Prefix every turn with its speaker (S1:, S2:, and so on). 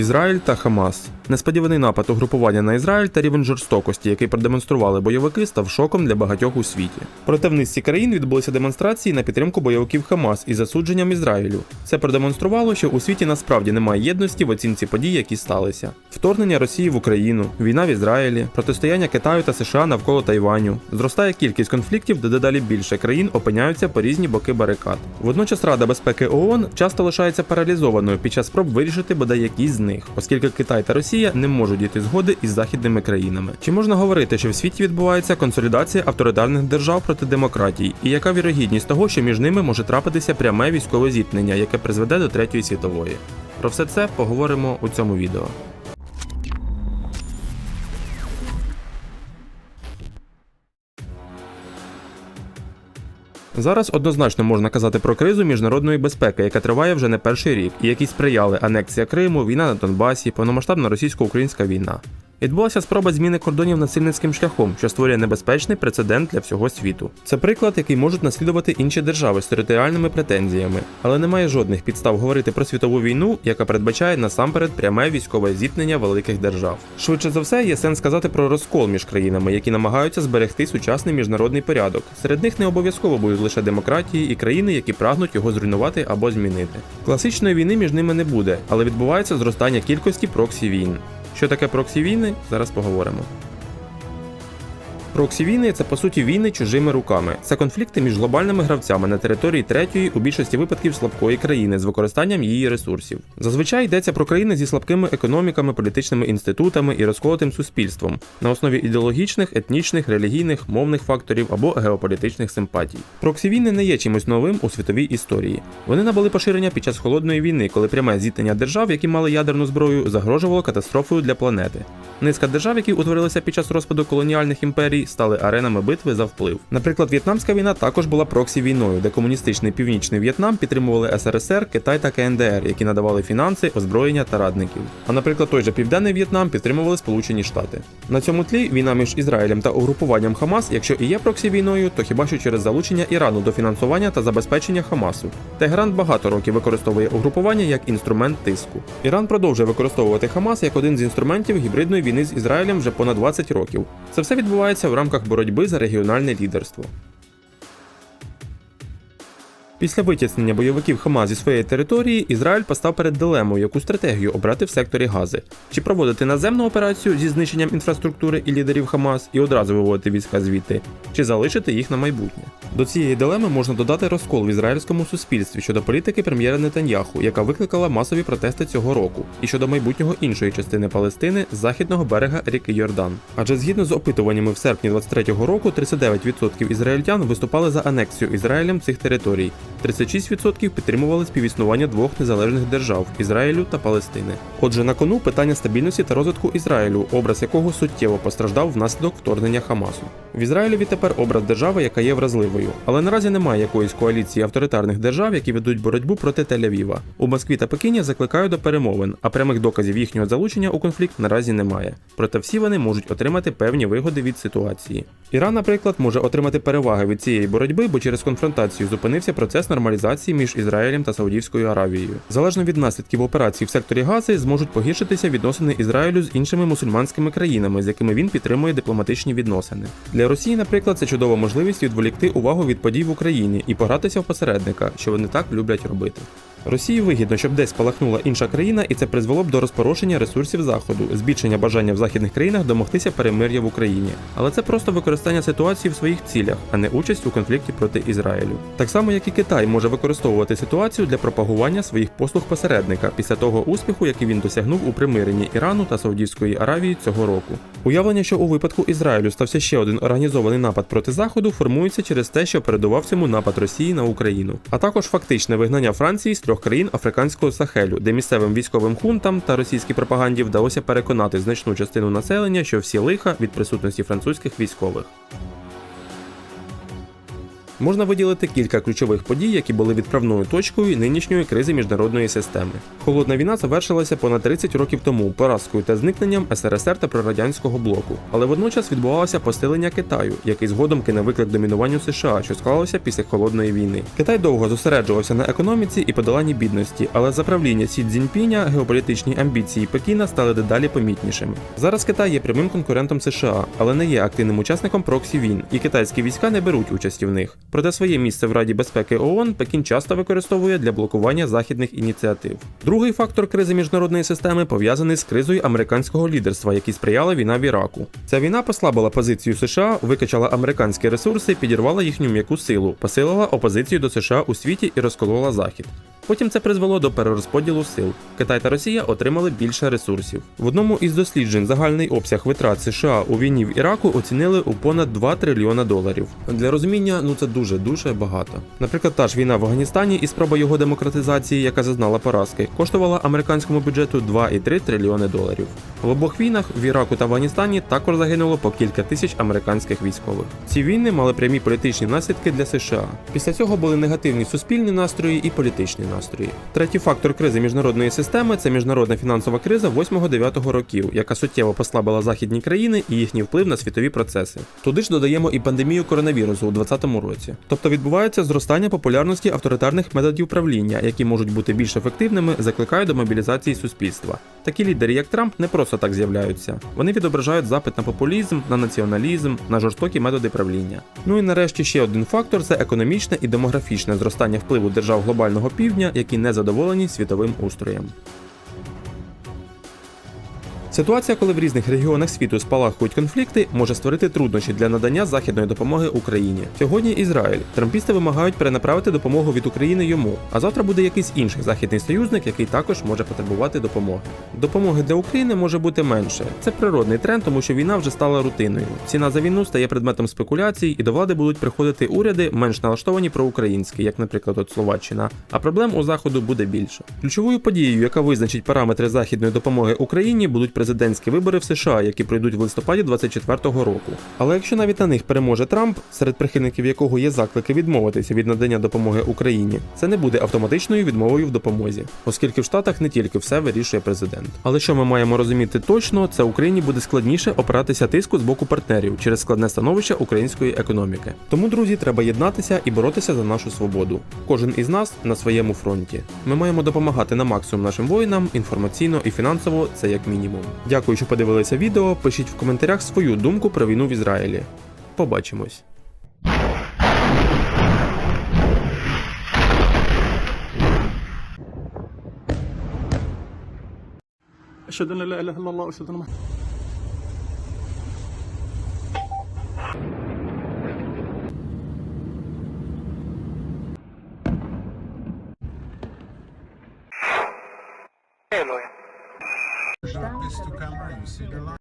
S1: Ізраїль та Хамас. Несподіваний напад угрупування на Ізраїль та рівень жорстокості, який продемонстрували бойовики, став шоком для багатьох у світі. Проте в низці країн відбулися демонстрації на підтримку бойовиків Хамас із засудженням Ізраїлю. Це продемонструвало, що у світі насправді немає єдності в оцінці подій, які сталися. Вторгнення Росії в Україну, війна в Ізраїлі, протистояння Китаю та США навколо Тайваню. Зростає кількість конфліктів, де дедалі більше країн опиняються по різні боки барикад. Водночас Рада безпеки ООН часто лишається паралізованою під час спроб вирішити бодай якісь з них, оскільки Китай та Росія не можуть дійти згоди із західними країнами. Чи можна говорити, що в світі відбувається консолідація авторитарних держав проти демократії, і яка вірогідність того, що між ними може трапитися пряме військове зіткнення, яке призведе до третьої світової? Про все це поговоримо у цьому відео. Зараз однозначно можна казати про кризу міжнародної безпеки, яка триває вже не перший рік, і якій сприяли анексія Криму, війна на Донбасі, повномасштабна російсько-українська війна. Відбулася спроба зміни кордонів насильницьким шляхом, що створює небезпечний прецедент для всього світу. Це приклад, який можуть наслідувати інші держави з територіальними претензіями, але немає жодних підстав говорити про світову війну, яка передбачає насамперед пряме військове зіткнення великих держав. Швидше за все, є сенс сказати про розкол між країнами, які намагаються зберегти сучасний міжнародний порядок. Серед них не обов'язково будуть лише демократії і країни, які прагнуть його зруйнувати або змінити. Класичної війни між ними не буде, але відбувається зростання кількості проксі війн. Що таке проксі війни? Зараз поговоримо. Проксі війни це по суті війни чужими руками. Це конфлікти між глобальними гравцями на території третьої, у більшості випадків слабкої країни з використанням її ресурсів. Зазвичай йдеться про країни зі слабкими економіками, політичними інститутами і розколотим суспільством на основі ідеологічних, етнічних, релігійних, мовних факторів або геополітичних симпатій. Проксі війни не є чимось новим у світовій історії. Вони набули поширення під час холодної війни, коли пряме зіткнення держав, які мали ядерну зброю, загрожувало катастрофою для планети. Низка держав, які утворилися під час розпаду колоніальних імперій, стали аренами битви за вплив. Наприклад, В'єтнамська війна також була проксі війною, де комуністичний північний В'єтнам підтримували СРСР, Китай та КНДР, які надавали фінанси, озброєння та радників. А наприклад, той же Південний В'єтнам підтримували Сполучені Штати. На цьому тлі війна між Ізраїлем та угрупуванням Хамас, якщо і є проксі війною, то хіба що через залучення Ірану до фінансування та забезпечення Хамасу. Тегеран багато років використовує угрупування як інструмент тиску. Іран продовжує використовувати Хамас як один з інструментів гібридної війни з Ізраїлем вже понад 20 років. Це все відбувається в рамках боротьби за регіональне лідерство. Після витіснення бойовиків Хамас зі своєї території Ізраїль постав перед дилемою, яку стратегію обрати в секторі Гази: чи проводити наземну операцію зі знищенням інфраструктури і лідерів Хамас і одразу виводити війська звідти, чи залишити їх на майбутнє. До цієї дилеми можна додати розкол в ізраїльському суспільстві щодо політики прем'єра Нетаньяху, яка викликала масові протести цього року, і щодо майбутнього іншої частини Палестини з західного берега ріки Йордан. Адже згідно з опитуваннями в серпні 23-го року, 39% ізраїльтян виступали за анексію Ізраїлем цих територій. 36% підтримували співіснування двох незалежних держав Ізраїлю та Палестини. Отже, на кону питання стабільності та розвитку Ізраїлю, образ якого суттєво постраждав внаслідок вторгнення Хамасу. В Ізраїлі відтепер образ держави, яка є вразливою, але наразі немає якоїсь коаліції авторитарних держав, які ведуть боротьбу проти Тель-Авіва. У Москві та Пекіні закликають до перемовин, а прямих доказів їхнього залучення у конфлікт наразі немає. Проте всі вони можуть отримати певні вигоди від ситуації. Іран, наприклад, може отримати переваги від цієї боротьби, бо через конфронтацію зупинився процес нормалізації між Ізраїлем та Саудівською Аравією. Залежно від наслідків операції в секторі Гази зможуть погіршитися відносини Ізраїлю з іншими мусульманськими країнами, з якими він підтримує дипломатичні відносини. Для Росії, наприклад, це чудова можливість відволікти увагу від подій в Україні і погратися в посередника, що вони так люблять робити. Росії вигідно, щоб десь спалахнула інша країна, і це призвело б до розпорошення ресурсів заходу, збільшення бажання в західних країнах домогтися перемир'я в Україні. Але це просто використання ситуації в своїх цілях, а не участь у конфлікті проти Ізраїлю. Так само, як і Китай може використовувати ситуацію для пропагування своїх послуг посередника після того успіху, який він досягнув у примиренні Ірану та Саудівської Аравії цього року. Уявлення, що у випадку Ізраїлю стався ще один організований напад проти заходу, формується через те, що передував цьому напад Росії на Україну, а також фактичне вигнання Франції з трьох країн африканського Сахелю, де місцевим військовим хунтам та російській пропаганді вдалося переконати значну частину населення, що всі лиха від присутності французьких військових. Можна виділити кілька ключових подій, які були відправною точкою нинішньої кризи міжнародної системи. Холодна війна завершилася понад 30 років тому поразкою та зникненням СРСР та прорадянського блоку, але водночас відбувалося посилення Китаю, який згодом кине виклик домінуванню США, що склалося після холодної війни. Китай довго зосереджувався на економіці і подоланні бідності, але за правління Сі Цзіньпіня геополітичні амбіції Пекіна стали дедалі помітнішими. Зараз Китай є прямим конкурентом США, але не є активним учасником проксі війн, і китайські війська не беруть участі в них. Проте своє місце в Раді безпеки ООН Пекін часто використовує для блокування західних ініціатив. Другий фактор кризи міжнародної системи пов'язаний з кризою американського лідерства, який сприяла війна в Іраку. Ця війна послабила позицію США, викачала американські ресурси, підірвала їхню м'яку силу, посилила опозицію до США у світі і розколола Захід. Потім це призвело до перерозподілу сил. Китай та Росія отримали більше ресурсів. В одному із досліджень загальний обсяг витрат США у війні в Іраку оцінили у понад 2 трильйона доларів. Для розуміння, ну це дуже дуже багато. Наприклад, та ж війна в Афганістані і спроба його демократизації, яка зазнала поразки, коштувала американському бюджету 2,3 трильйони доларів. В обох війнах в Іраку та Афганістані також загинуло по кілька тисяч американських військових. Ці війни мали прямі політичні наслідки для США. Після цього були негативні суспільні настрої і політичні настрої. Третій фактор кризи міжнародної системи це міжнародна фінансова криза 8-9 років, яка суттєво послабила західні країни і їхній вплив на світові процеси. Туди ж додаємо і пандемію коронавірусу у 2020 році. Тобто відбувається зростання популярності авторитарних методів правління, які можуть бути більш ефективними, закликають до мобілізації суспільства. Такі лідери, як Трамп, не просто так з'являються. Вони відображають запит на популізм, на націоналізм, на жорстокі методи правління. Ну і нарешті ще один фактор це економічне і демографічне зростання впливу держав глобального півдня, які не задоволені світовим устроєм. Ситуація, коли в різних регіонах світу спалахують конфлікти, може створити труднощі для надання західної допомоги Україні. Сьогодні Ізраїль. Трампісти вимагають перенаправити допомогу від України йому, а завтра буде якийсь інший західний союзник, який також може потребувати допомоги. Допомоги для України може бути менше. Це природний тренд, тому що війна вже стала рутиною. Ціна за війну стає предметом спекуляцій, і до влади будуть приходити уряди менш налаштовані проукраїнські, як, наприклад, от Словаччина. А проблем у заходу буде більше. Ключовою подією, яка визначить параметри західної допомоги Україні, будуть президентські вибори в США, які пройдуть в листопаді 2024 року. Але якщо навіть на них переможе Трамп, серед прихильників якого є заклики відмовитися від надання допомоги Україні, це не буде автоматичною відмовою в допомозі, оскільки в Штатах не тільки все вирішує президент. Але що ми маємо розуміти точно, це Україні буде складніше опиратися тиску з боку партнерів через складне становище української економіки. Тому, друзі, треба єднатися і боротися за нашу свободу. Кожен із нас на своєму фронті. Ми маємо допомагати на максимум нашим воїнам інформаційно і фінансово, це як мінімум. Дякую, що подивилися відео. Пишіть в коментарях свою думку про війну в Ізраїлі. Побачимось.
S2: أشهد أن لا إله إلا الله وأشهد أن محمد
S3: this to camera, you see the line?